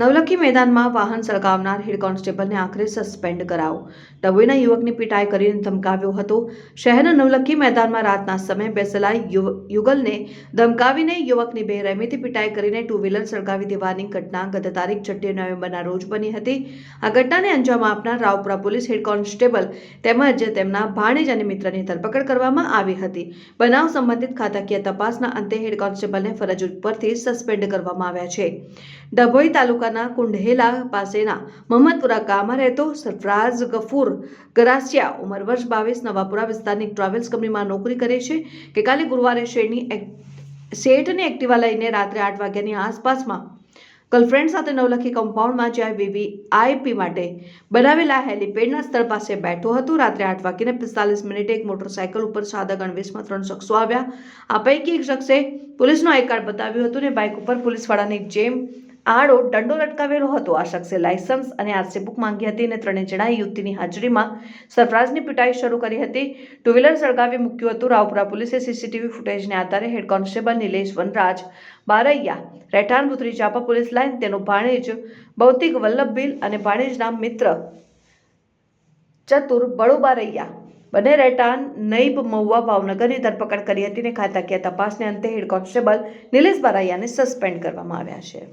નવલખી મેદાનમાં વાહન સળગાવનાર હેડ કોન્સ્ટેબલને આખરે સસ્પેન્ડ કરાવો ડભોઈના યુવકની પીટાઈ કરીને ધમકાવ્યો હતો. શહેરના નવલખી મેદાનમાં રાતના સમયે બેસેલા યુગલને ધમકાવીને યુવકની બેરહેમીથી પીટાઈ કરીને ટુ વ્હીલર સળગાવી દેવાની ઘટના ગત તારીખ છઠ્ઠી નવેમ્બરના રોજ બની હતી. આ ઘટનાને અંજામ આપનાર રાવપુરા પોલીસ હેડ કોન્સ્ટેબલ તેમજ તેમના ભાણેજ અને મિત્રની ધરપકડ કરવામાં આવી હતી. બનાવ સંબંધિત ખાતાકીય તપાસના અંતે હેડ કોન્સ્ટેબલને ફરજ ઉપરથી સસ્પેન્ડ કરવામાં આવ્યા છે. ડભોઈ તાલુકાના કુંઢેલા પાસેના મહમ્મદપુરા ગામમાં રહેતો સરફરાઝ ગફૂર ગરાસિયા ઉંમર વર્ષ બાવીસ, નવાપુરા વિસ્તારની ટ્રાવેલ્સ કંપનીમાં નોકરી કરે છે કે ગુરુવારે શેઠની શેઠની એક્ટિવા લઈને રાત્રે આઠ વાગ્યાની આસપાસમાં ગર્લફ્રેન્ડ સાથે નવલખી કમ્પાઉન્ડમાં જ્યાં વીવીઆઈપી માટે બનાવેલા હેલિપેડના સ્થળ પાસે બેઠો હતો. રાત્રે આઠ વાગ્યાને પિસ્તાલીસ મિનિટે એક મોટરસાયકલ ઉપર સાદા ગણવેશમાં ત્રણ શખ્સો આવ્યા. આ પૈકી એક શખ્સે પોલીસનો આઈ કાર્ડ બતાવ્યું હતું અને બાઇક ઉપર પોલીસવાળાની જેમ આડો દંડો લટકાવેલો હતો. આ શખ્સે લાયસન્સ અને આરસી બુક માંગી હતી અને ત્રણે જણાએ યુવતીની હાજરીમાં સરફરાઝની પિટાઈ શરૂ કરી હતી. ટુ વ્હીલર સળગાવી મૂક્યું હતું. રાવપુરા પોલીસે સીસીટીવી ફૂટેજને આધારે હેડ કોન્સ્ટેબલ નિલેશ વનરાજ, બારૈયા, રહેઠાણ પુત્રી ચાપા પોલીસ લાઇન, તેનો ભાણેજ, ભૌતિક વલ્લભબીલ અને ભાણેજના મિત્ર ચતુર બળુબારૈયા બંને રહેઠાણ નૈબ મહુવા ભાવનગરની ધરપકડ કરી હતી અને ખાતાકીય તપાસને અંતે હેડ કોન્સ્ટેબલ નિલેશ બારૈયાને સસ્પેન્ડ કરવામાં આવ્યા છે.